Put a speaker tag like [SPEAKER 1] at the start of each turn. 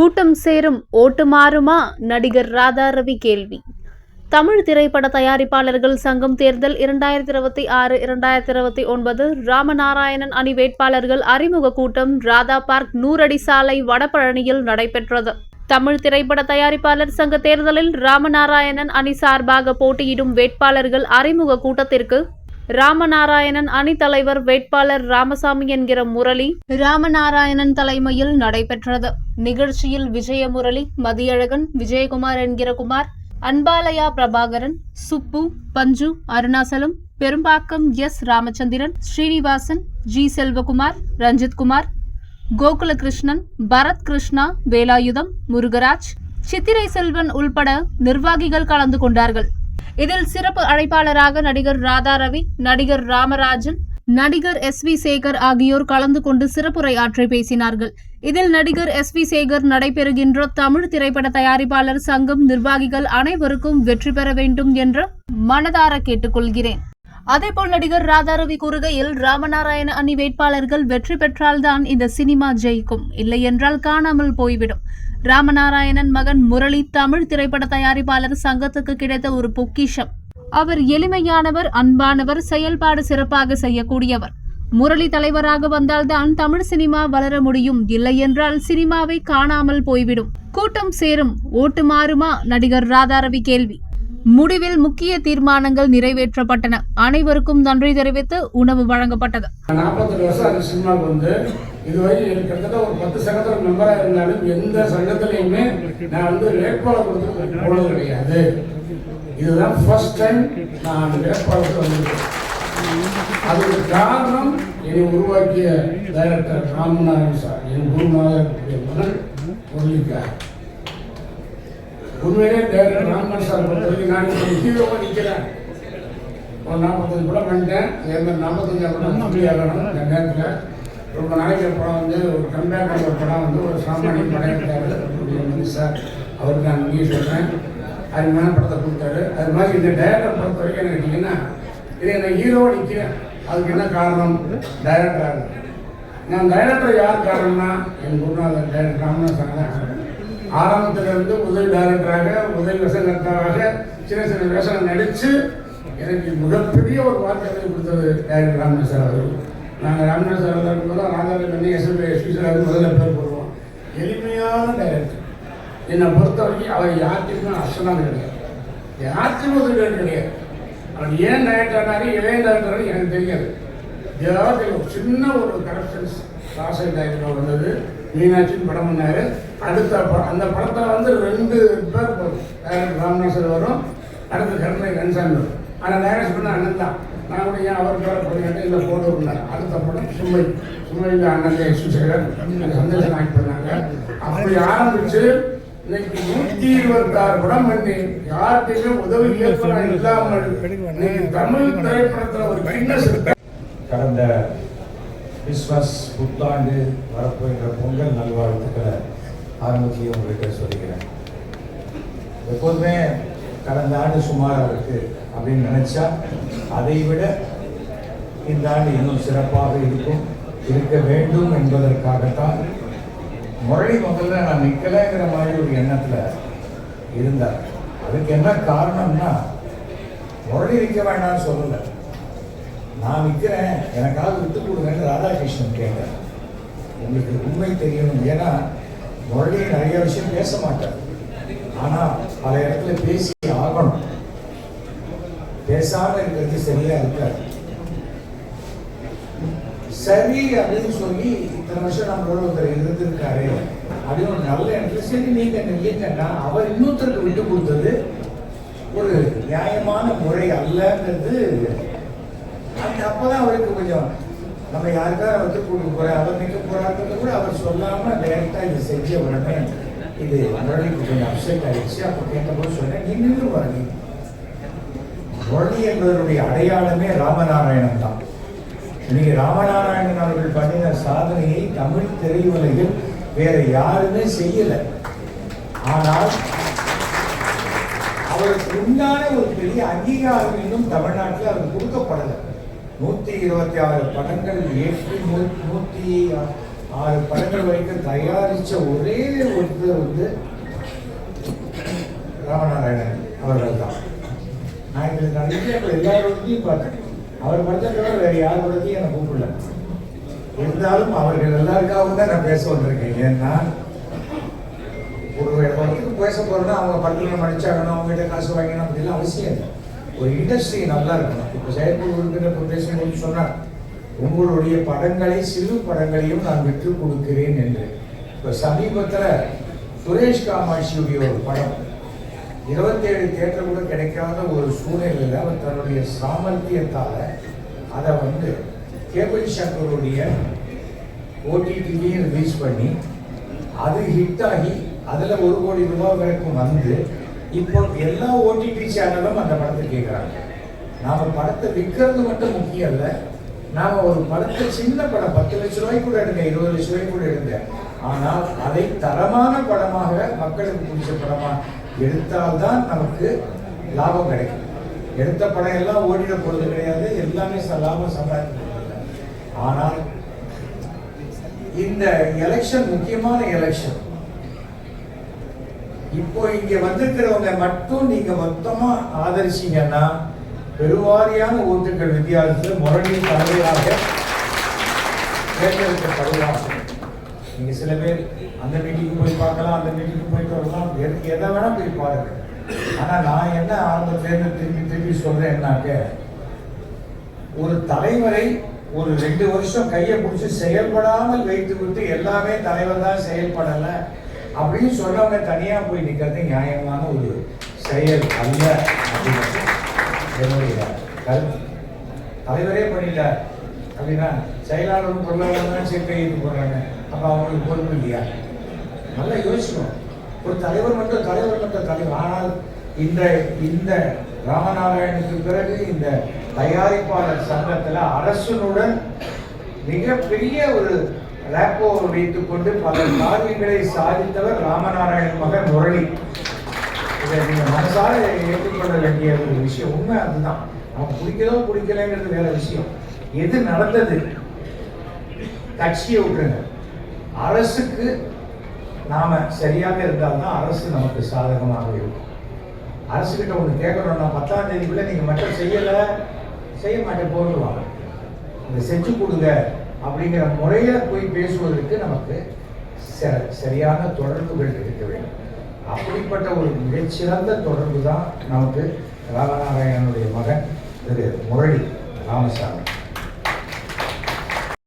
[SPEAKER 1] கூட்டம் சேரும் ஓட்டு மாறுமா நடிகர் ராதாரவி கேள்வி. தமிழ் திரைப்பட தயாரிப்பாளர்கள் சங்கம் தேர்தல் இரண்டாயிரத்தி இருபத்தி ஆறு இரண்டாயிரத்தி இருபத்தி ஒன்பது. ராமநாராயணன் அணி வேட்பாளர்கள் அறிமுக கூட்டம் ராதா பார்க் நூறடி சாலை வடபழனியில் நடைபெற்றது. தமிழ் திரைப்பட தயாரிப்பாளர் சங்க தேர்தலில் ராமநாராயணன் அணி சார்பாக போட்டியிடும் வேட்பாளர்கள் அறிமுக கூட்டத்திற்கு ராமநாராயணன் அணி தலைவர் வேட்பாளர் ராமசாமி என்கிற முரளி ராமநாராயணன் தலைமையில் நடைபெற்றது. நிகழ்ச்சியில் விஜயமுரளி மதியழகன் விஜயகுமார் என்கிற குமார் அன்பாலயா பிரபாகரன் சுப்பு பஞ்சு அருணாசலம் பெரும்பாக்கம் எஸ் ராமச்சந்திரன் ஸ்ரீனிவாசன் ஜி செல்வகுமார் ரஞ்சித்குமார் கோகுலகிருஷ்ணன் பரத் கிருஷ்ணா வேலாயுதம் முருகராஜ் சித்திரை செல்வன் உள்பட நிர்வாகிகள் கலந்து கொண்டார்கள். இதில் சிறப்பு அழைப்பாளராக நடிகர் ராதாரவி நடிகர் ராமராஜன் நடிகர் எஸ் வி சேகர் ஆகியோர் கலந்து கொண்டு சிறப்புரை ஆற்றி பேசினார்கள். இதில் நடிகர் எஸ் வி சேகர் நடைபெறுகின்ற தமிழ் திரைப்பட தயாரிப்பாளர் சங்கம் நிர்வாகிகள் அனைவருக்கும் வெற்றி பெற வேண்டும் என்று மனதார கேட்டுக்கொள்கிறேன். அதேபோல் நடிகர் ராதாரவி கூறுகையில் ராமநாராயண அணி வேட்பாளர்கள் வெற்றி பெற்றால்தான் இந்த சினிமா ஜெயிக்கும். இல்லையென்றால் காணாமல் போய்விடும். ராமநாராயணன் மகன் முரளி தமிழ் திரைப்பட தயாரிப்பாளர் சங்கத்துக்கு கிடைத்த ஒரு பொக்கிஷம். அவர் எளிமையானவர் அன்பானவர் செயல்பாடு சிறப்பாக செய்யக்கூடியவர். முரளி தலைவராக வந்தால்தான் தமிழ் சினிமா வளர முடியும். இல்லையென்றால் சினிமாவை காணாமல் போய்விடும். கூட்டம் சேரும். ஓட்டு மாறுமா? நடிகர் ராதாரவி கேள்வி. முடிவில் முக்கிய தீர்மானங்கள் நிறைவேற்றப்பட்டன. அனைவருக்கும் நன்றி தெரிவித்து உணவு வழங்கப்பட்டது.
[SPEAKER 2] இதுவரை எனக்கு கிட்டத்தட்ட ஒரு பத்து சங்கத்தில் மெம்பராக இருந்தாலும் எந்த சங்கத்திலையுமே நான் வந்து வேட்பாளர் கொடுத்து போனது கிடையாது இதுதான் ஃபர்ஸ்ட் டைம் நான் வேட்பாளர் வந்திருக்கேன் அதுக்கு காரணம் என்னை உருவாக்கிய டைரக்டர் ராமநாதன் சார் என் குருநாதனுடைய மகன் முரளிக்கார் உண்மையிலே டைரக்டர் ராமநாதன் சார் பொறுத்தவரைக்கும் நான் இப்போ ஹீரோவாக நிற்கிறேன் ஒரு நாற்பத்தஞ்சு கூட பண்ணிட்டேன் அதே மாதிரி நாற்பத்தஞ்சு படம் ஆகணும் நேரத்தில் ரொம்ப நாளைக்கு படம் வந்து ஒரு கம்பேர் படம் வந்து ஒரு சாமானிய படம் எடுத்தாரு சார் அவருக்கு நான் நன்றி சொல்கிறேன் அருமையான படத்தை கொடுத்தாரு. அது மாதிரி இந்த டைரக்டர் பொறுத்த வரைக்கும் எனக்கு கேட்டிங்கன்னா இது என்ன ஹீரோவாக நிற்கிறேன் அதுக்கு என்ன காரணம்? டைரக்டராக நான் டைரக்டர் யார் காரணம்னா என் குருநாதர் டைரக்டர் ராமநாதன் தான் ஆரம்பத்திலிருந்து உதவி டைரக்டராக உதவி வசனத்தாக சின்ன சின்ன வேஷம் நடித்து எனக்கு மிகப்பெரிய ஒரு வார்த்தை கொடுத்தது டைரக்டர் ராமநாத் சார் அவர்கள். நாங்கள் ராமநாத சார் இருக்கும்போது ராஜாவை பண்ணி எஸ்எம்பி எஸ்பி முதல்ல பேர் போடுவோம். எளிமையான டைரக்டர். என்னை பொறுத்த வரைக்கும் அவர் யார்கிட்டையுமே அசனாக கிடையாது. யார்கிட்டையும் உதவி கிடையாது. அவர் ஏன் டைரக்டர் ஆனாரு இளைய டைரக்டர் எனக்கு தெரியாது. ஏதாவது ஒரு சின்ன ஒரு கரப்ஷன்ஸ் ராசை டைரக்டர் வந்தது. மீனாட்சின்னு படம் பண்ணார். அடுத்த படம் அந்த படத்தில் வந்து ரெண்டு பேர் போகும் டைரக்டர் ராமநாசர் வரும் அடுத்து கருணை கன்சாமி வரும். ஆனால் டைரக்டர் பண்ண அண்ணன் தான். நான் கூட ஏன் அவர் பேரை போடுங்க இல்லை போட்டு இருந்தார் அடுத்த படம் சுமை. சும்மையில் அண்ணன் எஸ் சேகர் அந்த சந்தேஷம் ஆக்ட் பண்ணாங்க அப்படி ஆரம்பிச்சு இன்னைக்கு நூத்தி இருபத்தாறு படம் பண்ணி யார்கிட்டயுமே உதவி இயக்குனர் இல்லாமல் இன்னைக்கு தமிழ் திரைப்படத்தில் ஒரு கின்னஸ் இருக்க.
[SPEAKER 3] கடந்த கிறிஸ்மஸ் புத்தாண்டு வரப்போகின்ற பொங்கல் நல்வாழ்த்துக்களை ஆரம்பிச்சு உங்களுக்கு சொல்லிக்கிறேன். எப்போதுமே கடந்த ஆண்டு சுமாராக இருக்கு அப்படின்னு நினைச்சா அதை விட இந்த ஆண்டு இன்னும் சிறப்பாக இருக்கும் இருக்க வேண்டும் என்பதற்காகத்தான் முரளி முதல்ல நான் நிற்கலைங்கிற மாதிரி ஒரு எண்ணத்தில் இருந்தார். அதுக்கு என்ன காரணம்னா முரளி நிற்க வேண்டாம்னு சொல்லலை. நான் விற்கிறேன் எனக்காக விட்டு கொடுங்கன்னு ராதாகிருஷ்ணன் கேட்டேன் உங்களுக்கு உண்மை தெரியணும். ஏன்னா முரளி நிறைய விஷயம் பேச மாட்டார். ஆனால் பல இடத்துல பேசி ஆகணும். பேசாம இருக்கிறது சரியா இருக்காது. சரி அப்படின்னு சொல்லி இத்தனை வருஷம் நம்மளோட ஒருத்தர் இருந்திருக்காரு. அப்படின்னு ஒரு நல்ல இடத்துல சரி நீங்க நீங்கன்னா அவர் இன்னொருத்தருக்கு விட்டு கொடுத்தது ஒரு நியாயமான முறை அல்லங்கிறது. அது அப்பதான் அவருக்கு கொஞ்சம் நம்ம யாருக்காவது வந்து கொடுக்க போறேன் அவர் நிற்க போறாருன்றது கூட அவர் சொல்லாம டைரக்டா இது செஞ்ச உடனே இது முரளிக்கு கொஞ்சம் அப்செட் ஆயிடுச்சு அப்போ கேட்டபோது சொன்னேன் நீ நின்று முரளி முரளி என்பதனுடைய அடையாளமே ராமநாராயணன் தான் இன்னைக்கு ராமநாராயணன் அவர்கள் பண்ணின சாதனையை தமிழ் திரையுலகில் வேற யாருமே செய்யல ஆனால் அவருக்கு உண்டான ஒரு பெரிய அங்கீகாரம் இன்னும் தமிழ்நாட்டில் அவர் கொடுக்கப்படலை நூத்தி இருபத்தி ஆறு படங்கள் ஏற்றி நூ- ஆறு படங்கள் வரைக்கும் தயாரித்த ஒரே ஒருத்தர் வந்து ராமநாராயணன் அவர்கள் தான். நான் இதில் நிறைய எல்லாரோடையும் பார்த்தேன். அவர் படத்தை தவிர வேறு யார் என்னை கூப்பிடல. இருந்தாலும் அவர்கள் எல்லாருக்காகவும் தான் நான் பேச வந்திருக்கேன். ஏன்னா ஒரு படத்துக்கு பேச போறோம்னா அவங்க படத்தில் நடிச்சாகணும் அவங்ககிட்ட காசு வாங்கணும் அப்படிலாம் அவசியம் இல்லை. ஒரு இண்டஸ்ட்ரி நல்லா இருக்கணும். இப்போ செயற்குழு உறுப்பினர் பேசும்போது சொன்னார் உங்களுடைய படங்களை சிறு படங்களையும் நான் விற்று கொடுக்கிறேன் என்று. இப்போ சமீபத்தில் சுரேஷ் காமாட்சியுடைய ஒரு படம் இருபத்தேழு தேட்டர் கூட கிடைக்காத ஒரு சூழ்நிலையில் அவர் தன்னுடைய சாமர்த்தியத்தால் அதை வந்து கேபிள் சங்கருடைய ஓடிடிலையும் ரிலீஸ் பண்ணி அது ஹிட் ஆகி அதில் ஒரு கோடி ரூபாய் வரைக்கும் வந்து இப்போ எல்லா ஓடிடி சேனலும் அந்த படத்தை கேட்குறாங்க நாம் படத்தை விற்கிறது மட்டும் முக்கியம் இல்லை நாம் ஒரு படத்தை சின்ன படம் பத்து லட்ச ரூபாய்க்கு கூட எடுங்க இருபது லட்ச ரூபாய்க்கு கூட எடுங்க. ஆனால் அதை தரமான படமாக மக்களுக்கு பிடிச்ச படமாக எடுத்தால்தான் நமக்கு லாபம் கிடைக்கும். எடுத்த படம் எல்லாம் ஓடிட போகிறது கிடையாது. எல்லாமே ச- லாபம் சம்பாதிக்கிறது. ஆனால் இந்த எலெக்ஷன் முக்கியமான எலெக்ஷன் இப்போ இங்க வந்திருக்கிறவங்க மட்டும் நீங்க மொத்தமா ஆதரிச்சீங்கன்னா பெருவாரியான ஓட்டுகள் வித்தியாசத்தில் முரணி தலைவராக தேர்ந்தெடுக்கப்படுவாங்க நீங்க சில பேர் அந்த மீட்டிங்கு போய் பார்க்கலாம் அந்த மீட்டிங்கு போயிட்டு வரலாம் எதை வேணா போய் பாருங்க. ஆனா நான் என்ன ஆரம்பத்திலேருந்து திரும்பி திரும்பி சொல்றேன்னாக்க ஒரு தலைவரை ஒரு ரெண்டு வருஷம் கையை பிடிச்சி செயல்படாமல் வைத்து விட்டு எல்லாமே தலைவர் தான் செயல்படல அப்படின்னு சொல்றவங்க தனியா போய் நிக்கிறது நியாயமான ஒரு செயல் அல்ல. அப்படின்னு என்னுடைய கருத்து தலைவரே பண்ணிட்டார் அப்படின்னா செயலாளரும் பொருளாளரும் தான் சேர்த்து போடுறாங்க. அப்போ அவங்களுக்கு பொறுப்பு இல்லையா? நல்லா யோசிக்கணும். ஒரு தலைவர் மட்டும் தலைவர் மட்டும் தலைவர். ஆனால் இந்த இந்த ராமநாராயணுக்கு பிறகு இந்த தயாரிப்பாளர் சங்கத்தில் அரசனுடன் மிகப்பெரிய ஒரு ரேப்போ வைத்துக் கொண்டு பல காரியங்களை சாதித்தவர் ராமநாராயண மகன் முரளி. நீங்கள் மனசார ஏற்றுக்கொள்ள வேண்டிய ஒரு விஷயம். உண்மை அதுதான். அவன் பிடிக்கிறதோ பிடிக்கலைங்கிறது வேற விஷயம். எது நடந்தது? கட்சியை விட்டுருங்க. அரசுக்கு நாம சரியாக இருந்தால்தான் அரசு நமக்கு சாதகமாக இருக்கும். அரசுக்கிட்ட ஒன்று கேட்கணும்னா பத்தாம் தேதிக்குள்ள நீங்க மட்டும் செய்யலை செய்ய மாட்டேன் போடுவாங்க இந்த செஞ்சு கொடுங்க அப்படிங்கிற முறையில போய் பேசுவதற்கு நமக்கு ச- சரியான தொடர்புகள் இருக்க வேண்டும். அப்படிப்பட்ட ஒரு மிகச்சிறந்த தொடர்பு தான் நமக்கு ராமநாராயணனுடைய மகன் திரு முரளி ராமசாமி.